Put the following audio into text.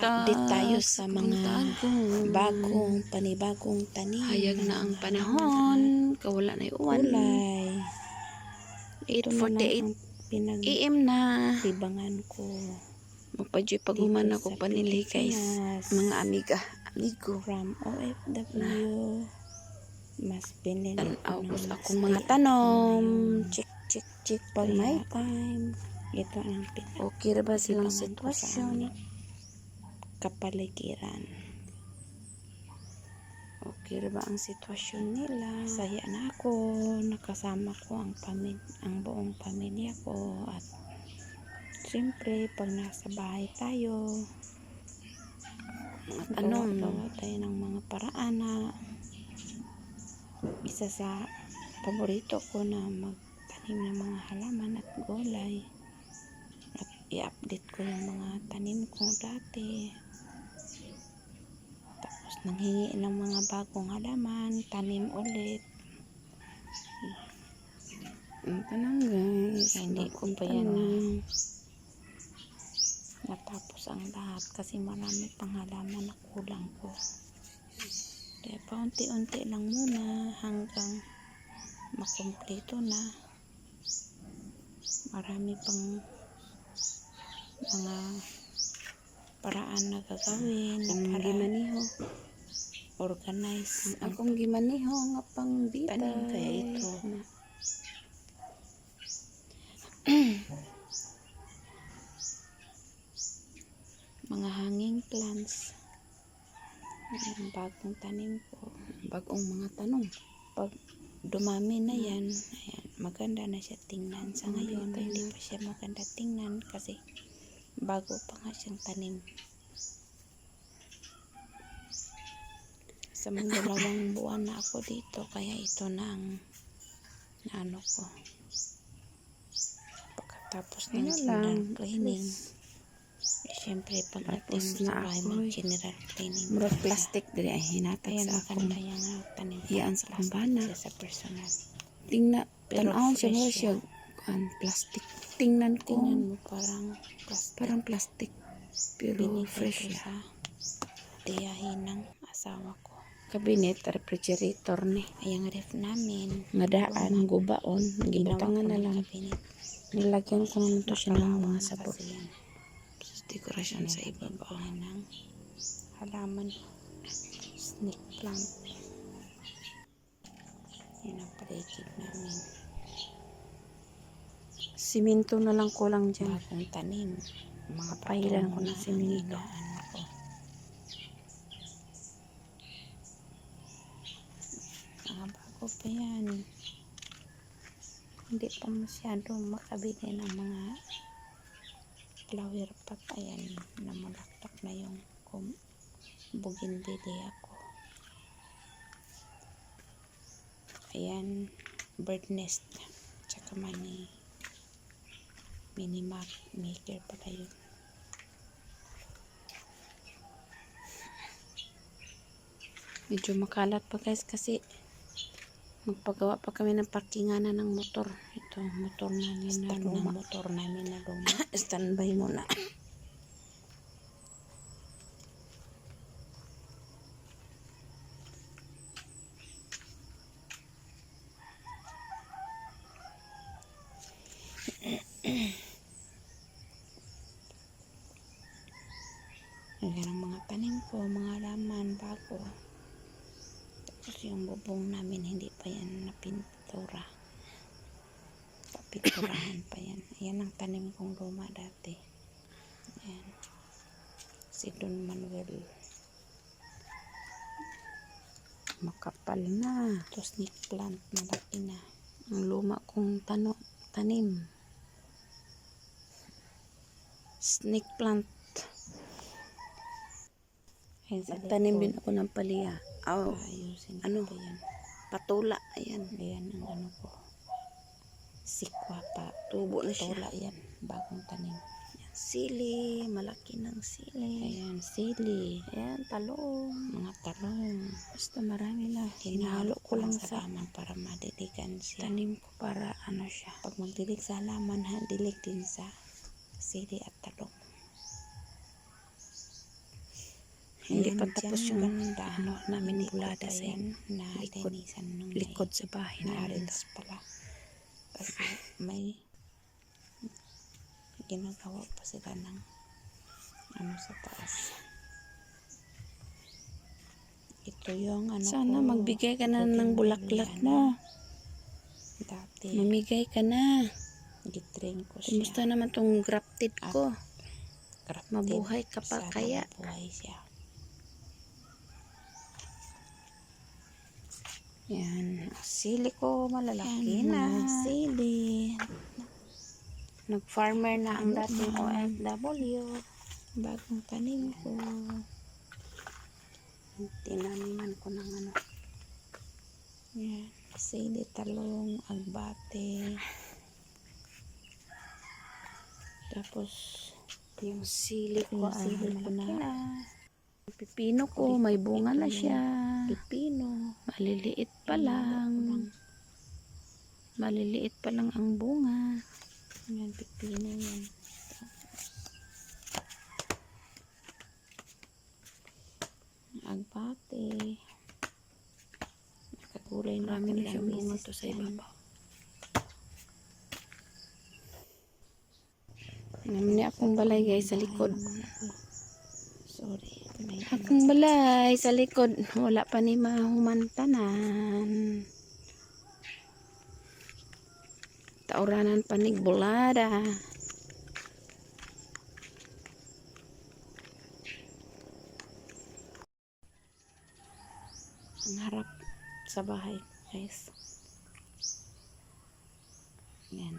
update tayo sa mga bagong panibagong tanim. Hayag na ang panahon. Kawala na yung uwan. Kulay. Ito na lang 8.48 ang pinag AM na. libangan ko. Magpadyo'y paguman Dito ako panili guys. Mga amiga. Amigo. from OFW. Mas binili ko ng akong mga tanom. Chik, chik, chik. Pag Pag may time, ito ang pinag Okay ra ba silang sitwasyon? Kapaligiran. Okay ba ang sitwasyon nila? Saya na ako, nakasama ko ang pamilya, ang buong pamilya ko at siyempre pag nasa bahay tayo, Mga gawa, tanong. gawa tayo ng mga paraan na isa sa paborito ko na magtanim ng mga halaman at gulay at i-update ko yung mga tanim ko dati tapos nanghingi ng mga bagong halaman tanim ulit Ang tanong guys. Hindi ko pa yan na natapos ang lahat kasi marami pang halaman na kulang ko. Kaya paunti-unti lang muna hanggang makumpleto na. Marami pang mga paraan na gagawin na Ang para gimaniho. Organize ang Akong gimaniho nga pang bita. tanim kaya ito. mga hanging plants ang bagong tanim ko Bagong mga tanong. pag dumami na yan ayan, maganda na siya tingnan sa ngayon hindi pa siya maganda tingnan kasi bago pa nga siyang tanim sa dalawang buwan na ako dito kaya ito na ang na ano ko pagkatapos ng general cleaning eh, syempre pagdating sa bahay mag eh. general cleaning Murag plastic diri ay hinatag Ayan, sa akong. Iyaan sa kumbana. sa personal. tingna Pero tanaw siya mo siya. kuan plastic. Tingnan ko Tingnan mo parang plastic. parang plastic pero Binigay fresh siya. tiyahin ng asawa ko. Kabinet refrigerator ni. Ayang ref namin. Nga daan gubaon gibutangan na lang. Kabinet. Nilagyan ko naman to siya ng mga sabon. Kasi yan. Sa dekorasyon sa ibabaw. Ng halaman. Snake plant. Yan ang paligid namin. Siminto na lang kulang dyan. Bagong tanim. Mga Pahilan ko ng siminto. Ko. Yan. Hindi pa masyado makabili ng mga flower pot. Ayan, namulaktak na yung bougainvillea ako. Ayan, bird nest. Tsaka mani mini ma- maker pala yun. Medyo makalat pa guys kasi magpagawa pa kami ng parkinganan ng motor. Ito, motor namin na luma. motor namin na luma. Standby muna. Ayan ang mga tanim ko, mga laman, bago. Tapos yung bubong namin, hindi pa yan napintura. Papinturahan pa yan. Ayan ang tanim kong luma dati. Ayan. Si Don Manuel. Makapal na. Ito snake plant, malaki na. Ang luma kong tano, tanim. Snake plant. Ayan sa Nagtanim din ako ng palia. Aw, Ayusin Ano? yan. patula. Ayan. Ayan ang ano ko. Sikwa pa. Tubo na siya. Tola yan. Bagong tanim. Ayan, Sili. Malaki ng sili. Ayan, sili. Ayan, talong. Mga talong. Basta marami lang. Hinalo ko lang sa halaman para madiligan siya. tanim ko para ano siya. Pag magdilig sa halaman, ha, dilig din sa sili at talong. Hindi pa tapos yung ano namin ko bulada sa yan likod, likod sa bahay namin. naarils pala. Kasi may ginagawa pa sila ng ano sa taas. Ito yung ano Sana ko, magbigay ka na ng bulaklak mo. Dati, Mamigay ka na. gitrain ko siya. Kumusta naman tong grafted ko? Grafted. Mabuhay ka pa kaya? mabuhay siya. Yan. Sili ko malalaki Yan, na. Sili. Nag-farmer na ang dating? OFW. Bagong tanim ko. Tinaniman ko ng ano. Yan. Sili, talong, agbate. Tapos, Yung sili ko ay ko malaki na. na. Pipino ko, may bunga na siya. pipino. Maliliit pa lang. Maliliit pa lang ang bunga. Yan, pipino yan. Agbate. Nakagulay na Marami na siyang bunga to sa ibabaw. Naman akong balay guys sa likod. Sorry. May Akong balay sa likod. Wala pa ni mahumantanan. Tauranan pa ni bulada. ang harap sa bahay guys yan